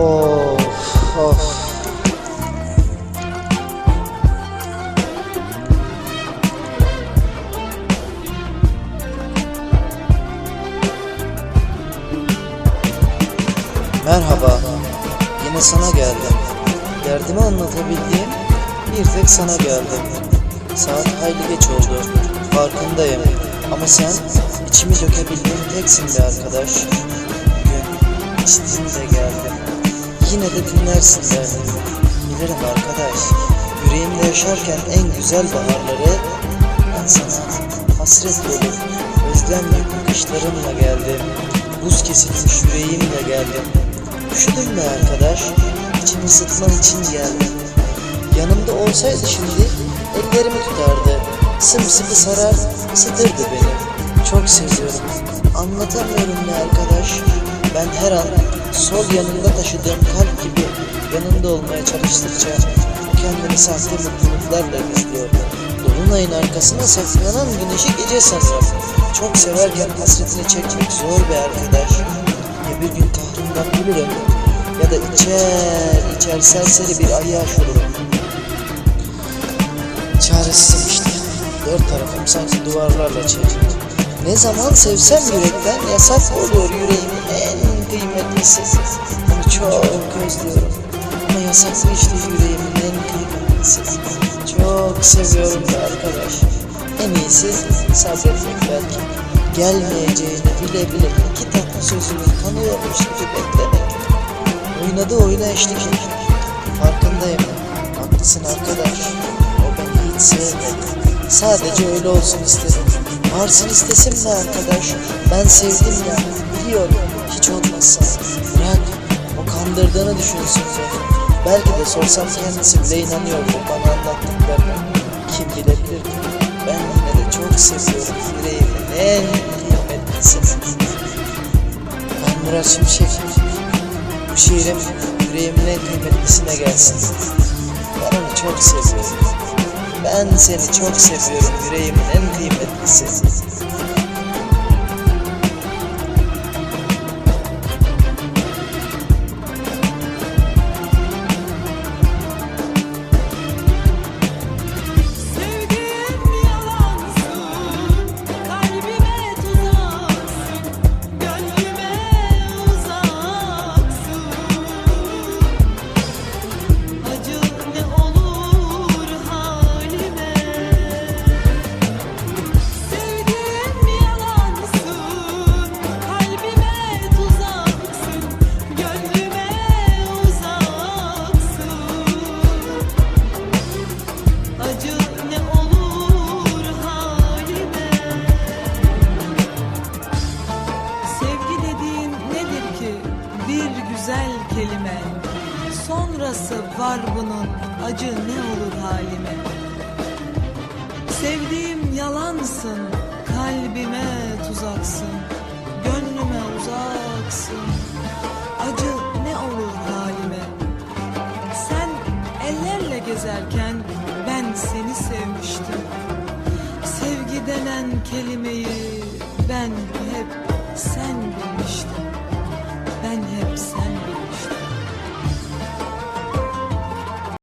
Of of. Merhaba. Yine sana geldim. Derdimi anlatabildiğim bir tek sana geldim. Saat hayli geç oldu. Farkındayım. Ama sen içimi dökebildiğim teksin be arkadaş. Bugün içtiğimde geldim. Yine de dinlersin derdimi. Bilirim arkadaş. Yüreğimde yaşarken en güzel baharları ben sana hasret dolu, özlem yüklü kışlarımla geldim. Buz kesilmiş yüreğimle geldim. Üşüdüm be arkadaş, içimi ısıtman için geldim. Yanımda olsaydı şimdi ellerimi tutardı. Sımsıkı sarar, ısıtırdı beni. Çok seviyorum. Anlatamıyorum be arkadaş. Ben her an sol yanımda taşıdığım kalp gibi yanımda olmaya çalıştıkça o kendini sahte mutluluklarla gizliyor. Dolunayın arkasına saklanan güneşi gece sanıyor. Çok severken hasretini çekmek zor be arkadaş. Ya bir gün kahrımdan ölürüm ya da içer içer serseri bir ayyaş olurum. Çaresizim işte. Dört tarafım sanki duvarlarla çevrili. Ne zaman sevsem yürekten yasak oluyor yüreğimin en kıymetlisi. Onu çok özlüyorum. Ama yasaklı işte yüreğimin en kıymetlisi. Çok seviyorum be arkadaş. En iyisi sabretmek belki. Gelmeyeceğini bile bile iki tatlı sözünü kanıyormuş gibi beklemek. Oynadı oyuna eşlik et. Farkındayım. Haklısın arkadaş. O beni hiç sevmedi. Sadece öyle olsun istedim. Varsın istesin de arkadaş. Ben sevdim ya. Biliyorum. Hiç olmazsa. Bırak. O kandırdığını düşünsün beni. Belki de sorsam kendisi bile inanıyordu bana anlattıklarına. Kim bilebilir ki? Ben yine de çok seviyorum yüreğimin en kıymetlisini. Ben Murat Şimşek. Bu şiirim yüreğimin en kıymetlisine gelsin. Ben onu çok seviyorum. Ben seni çok seviyorum yüreğimin en kıymetlisi. Sonrası var bunun acı ne olur halime. Sevdiğim yalansın kalbime tuzaksın Gönlüme uzaksın. Acı ne olur halime. Sen ellerle gezerken ben seni sevmiştim. Sevgi denen kelimeyi ben hep sen